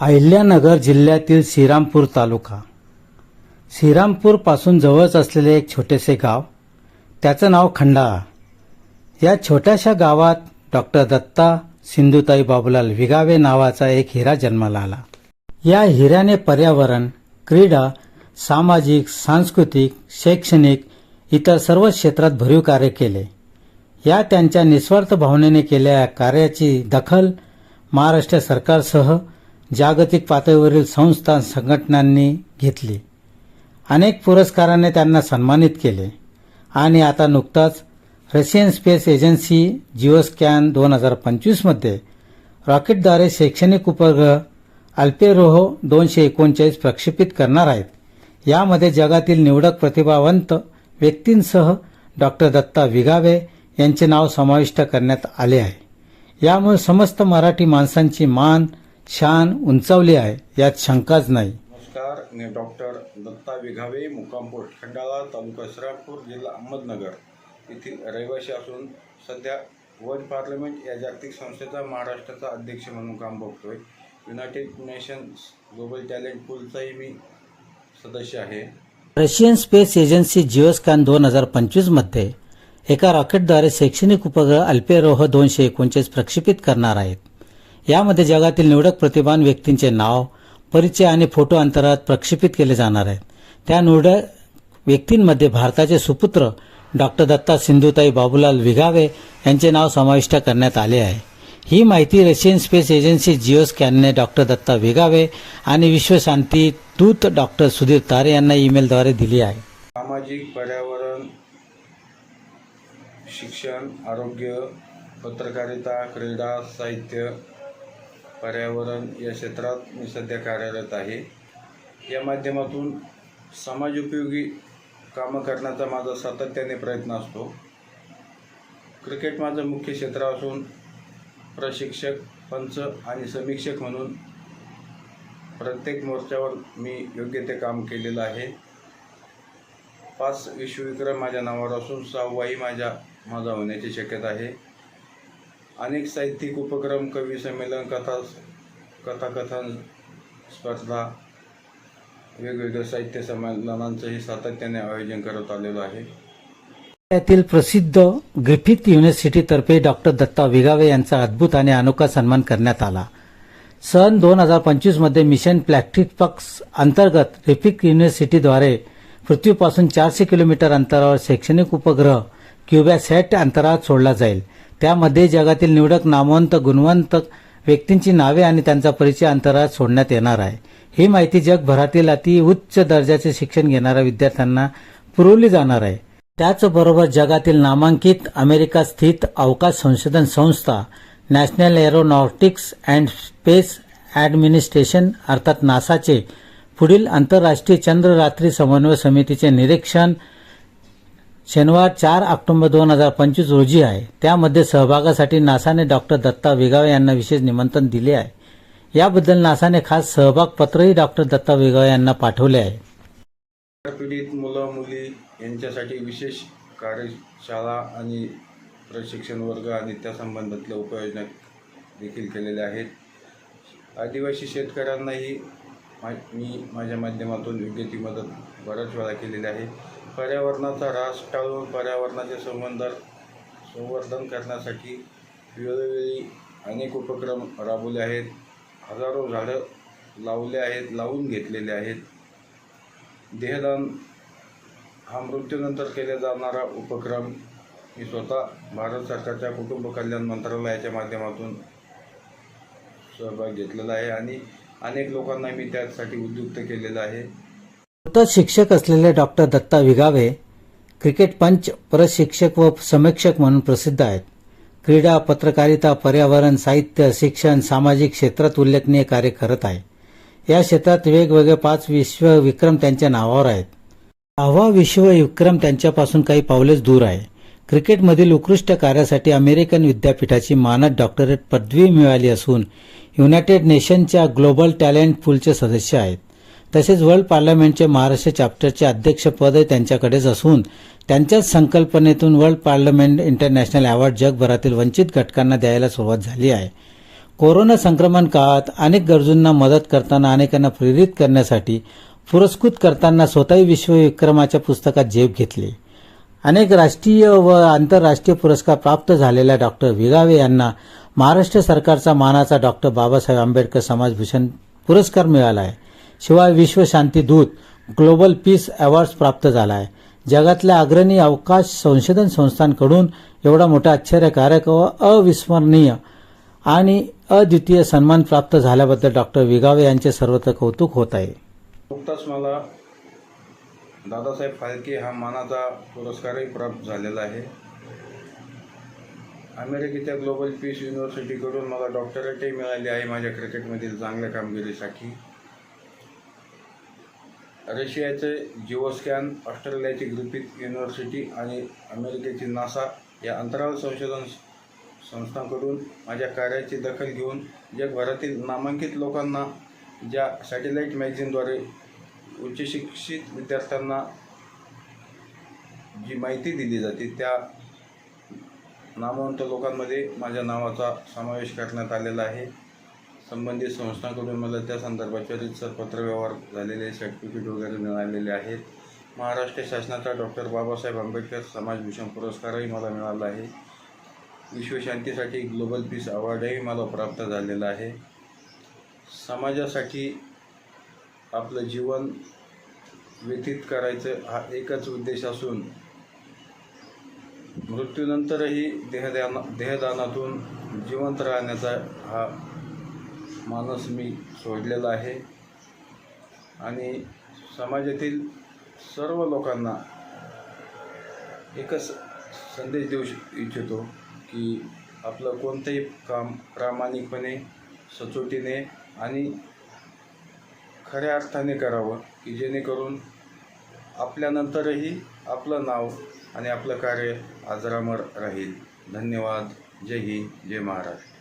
अहिल्यानगर जिल्ह्यातील श्रीरामपूर तालुका. श्रीरामपूरपासून जवळच असलेले एक छोटेसे गाव त्याचं नाव खंडाळा. या छोट्याशा गावात डॉक्टर दत्ता सिंधुताई बाबूलाल विगावे नावाचा एक हिरा जन्माला आला. या हिऱ्याने पर्यावरण क्रीडा सामाजिक सांस्कृतिक शैक्षणिक इतर सर्व क्षेत्रात भरीव कार्य केले. या त्यांच्या निस्वार्थ भावनेने केलेल्या कार्याची दखल महाराष्ट्र सरकारसह जागतिक पातळीवरील संस्था संघटनांनी घेतली. अनेक पुरस्काराने त्यांना सन्मानित केले. आणि आता नुकताच रशियन स्पेस एजन्सी जिओस्कॅन दोन हजार पंचवीसमध्ये रॉकेटद्वारे शैक्षणिक उपग्रह अल्पेरोहो दोनशे एकोणचाळीस प्रक्षेपित करणार आहेत. यामध्ये जगातील निवडक प्रतिभावंत व्यक्तींसह डॉक्टर दत्ता विगावे यांचे नाव समाविष्ट करण्यात आले आहे. यामुळे समस्त मराठी माणसांची मान शान उंचावली आहे यात शंकाच नाही. नमस्कार मी डॉक्टर दत्ता विघावे मुक्काम पोस्ट खंडाळा तालुका श्रीरामपूर जिल्हा अहमदनगर. येथील रहिवासी असून सध्या वर्ल्ड पार्लमेंट या जागतिक संस्थेचा महाराष्ट्राचा अध्यक्ष म्हणून काम बघतोय. युनायटेड नेशन्स ग्लोबल टॅलेंट पूलचाही मी सदस्य आहे. रशियन स्पेस एजन्सी जिओस्कॅन दोन हजार पंचवीसमध्ये एका रॉकेटद्वारे शैक्षणिक उपग्रह अल्पेरोह दोनशे एकोणचाळीस प्रक्षेपित करणार आहेत. यामध्ये जगातील निवडक प्रतिभान व्यक्तींचे नाव परिचय आणि फोटो अंतरात प्रक्षेपित केले जाणार आहेत. त्या निवडक व्यक्तींमध्ये भारताचे सुपुत्र डॉक्टर दत्ता सिंधुताई बाबूलाल विघावे यांचे नाव समाविष्ट करण्यात आले आहे. ही माहिती रशियन स्पेस एजन्सी जिओस्कॅनने डॉक्टर दत्ता विघावे आणि विश्वशांती दूत डॉक्टर सुधीर तारे यांना ईमेलद्वारे दिली आहे. सामाजिक पर्यावरण शिक्षण आरोग्य पत्रकारिता क्रीडा साहित्य पर्यावरण या क्षेत्रात मी सध्या कार्यरत आहे. या माध्यमातून समाजोपयोगी कामं करण्याचा माझा सातत्याने प्रयत्न असतो. क्रिकेट माझं मुख्य क्षेत्र असून प्रशिक्षक पंच आणि समीक्षक म्हणून प्रत्येक मोर्चावर मी योग्य ते काम केलेलं आहे. पाच विश्वविक्रम माझ्या नावावर असून सहावाही माझ्या माझा होण्याची शक्यता आहे. अनेक साहित्यिक उपक्रम कवी संमेलन कथा कथाकथन स्पर्धा वेगवेगळ्या साहित्य संमेलनांचंही सातत्याने आयोजन करत आलेलं आहे. यातील प्रसिद्ध ग्रिफिथ युनिव्हर्सिटीतर्फे डॉक्टर दत्ता विगावे यांचा अद्भुत आणि अनोखा सन्मान करण्यात आला. सन दोन हजार पंचवीसमध्ये मिशन प्लॅस्टिक्स अंतर्गत रिफिक युनिव्हर्सिटीद्वारे पृथ्वीपासून चारशे किलोमीटर अंतरावर शैक्षणिक उपग्रह क्युबॅसॅट अंतराळात सोडला जाईल. त्यामध्ये जगातील निवडक नामवंत गुणवंत व्यक्तींची नावे आणि त्यांचा परिचय अंतराळात सोडण्यात येणार आहे. ही माहिती जगभरातील अति उच्च दर्जाचे शिक्षण घेणाऱ्या विद्यार्थ्यांना पुरवली जाणार आहे. त्याचबरोबर जगातील नामांकित अमेरिका स्थित अवकाश संशोधन संस्था National Aeronautics and Space Administration अर्थात नासाचे पुढील आंतरराष्ट्रीय चंद्र रात्री समन्वय समितीचे निरीक्षण शनिवार चार ऑक्टोबर दोन हजार पंचवीस रोजी आहे. त्यामध्ये सहभागासाठी नासाने डॉक्टर दत्ता विगावे यांना विशेष निमंत्रण दिले आहे. याबद्दल नासाने खास सहभाग पत्रही डॉक्टर दत्ता विगावे यांना पाठवले आहे. पीडित मुलं मुली यांच्यासाठी विशेष कार्यशाळा आणि प्रशिक्षण वर्ग आणि त्या संबंधातल्या उपाययोजना देखील केलेल्या आहेत. आदिवासी शेतकऱ्यांनाही मा मी माझ्या माध्यमातून योग्य ती मदत बऱ्याच वेळा केलेली आहे. पर्यावरणाचा ऱ्हास टाळून पर्यावरणाचे संबंध संवर्धन करण्यासाठी वेळोवेळी अनेक उपक्रम राबवले आहेत. हजारो झाडं लावले आहेत लावून घेतलेले आहेत. देहदान हा मृत्यूनंतर केला जाणारा उपक्रम मी स्वतः भारत सरकारच्या कुटुंब कल्याण मंत्रालयाच्या माध्यमातून सहभाग घेतलेला आहे आणि अनेक लोकांना मी त्यासाठी उद्युक्त केलेलं आहे. स्वतः शिक्षक असलेले डॉक्टर दत्ता विगावे क्रिकेट पंच प्रशिक्षक व समीक्षक म्हणून प्रसिद्ध आहेत. क्रीडा पत्रकारिता पर्यावरण साहित्य शिक्षण सामाजिक क्षेत्रात उल्लेखनीय कार्य करत आहे. या क्षेत्रात वेगवेगळे पाच विश्व विक्रम त्यांच्या नावावर आहेत. सहावा विश्व विक्रम त्यांच्यापासून काही पावलेच दूर आहे. क्रिकेटमधील उत्कृष्ट कार्यासाठी अमेरिकन विद्यापीठाची मानद डॉक्टरेट पदवी मिळाली असून युनायटेड नेशनच्या ग्लोबल टॅलेंट पूलचे सदस्य आहेत. तसेच वर्ल्ड पार्लमेंटचे महाराष्ट्र चॅप्टरचे अध्यक्षपदही त्यांच्याकडेच असून त्यांच्याच संकल्पनेतून वर्ल्ड पार्लमेंट इंटरनॅशनल अवॉर्ड जगभरातील वंचित घटकांना द्यायला सुरुवात झाली आहे. कोरोना संक्रमण काळात अनेक गरजूंना मदत करताना अनेकांना प्रेरित करण्यासाठी पुरस्कृत करताना स्वतःही विश्वविक्रमाच्या पुस्तकात झेप घेतली. अनेक राष्ट्रीय व आंतरराष्ट्रीय पुरस्कार प्राप्त झालेल्या डॉक्टर विगावे यांना महाराष्ट्र सरकारचा मानाचा डॉक्टर बाबासाहेब आंबेडकर समाजभूषण पुरस्कार मिळाला आहे शिवाय विश्व शांती दूत ग्लोबल पीस अवॉर्ड प्राप्त झाला आहे जगातल्या अग्रणी अवकाश संशोधन संस्थांकडून एवढा मोठा आश्चर्यकारक व अविस्मरणीय आणि अद्वितीय सन्मान प्राप्त झाल्याबद्दल डॉक्टर विगावे यांचे सर्वत्र कौतुक होत आहे. नुकताच मला दादासाहेब फाळके हा मानाचा पुरस्कारही प्राप्त झालेला आहे. अमेरिकेच्या ग्लोबल पीस युनिव्हर्सिटीकडून मला डॉक्टरेटही मिळाली आहे माझ्या क्रिकेटमधील चांगल्या कामगिरीसाठी. रशियाचे जिओस्कॅन ऑस्ट्रेलियाची ग्रिफिथ युनिव्हर्सिटी आणि अमेरिकेची नासा या अंतराळ संशोधन संस्थांकडून माझ्या कार्याची दखल घेऊन जगभरातील नामांकित लोकांना ज्या सॅटेलाईट मॅगझिनद्वारे उच्च शिक्षित विद्यार्थ्यांना जी माहिती दिली जाते त्या नामवंत लोकांमध्ये माझ्या नावाचा समावेश करण्यात आलेला आहे. संबंधित संस्थांकडून मला त्या संदर्भाचे रितसर पत्रव्यवहार झालेले सर्टिफिकेट वगैरे मिळालेले आहेत. महाराष्ट्र शासनाचा डॉक्टर बाबासाहेब आंबेडकर समाजभूषण पुरस्कारही मला मिळाला आहे. विश्वशांतीसाठी ग्लोबल पीस अवॉर्डही मला प्राप्त झालेला आहे. समाजासाठी आपलं जीवन व्यतीत करायचं हा एकच उद्देश असून मृत्यूनंतरही देहदाना देहदानातून जिवंत राहण्याचा हा मानस मी सोडलेला आहे. आणि समाजातील सर्व लोकांना एकच संदेश देऊ श- इच्छितो की आपलं कोणतंही काम प्रामाणिकपणे सचोटीने आणि खऱ्या अर्थाने करावं की जेणेकरून आपल्यानंतरही आपलं नाव आणि आपलं कार्य आजरामर राहील. धन्यवाद. जय हिंद. जय महाराष्ट्र.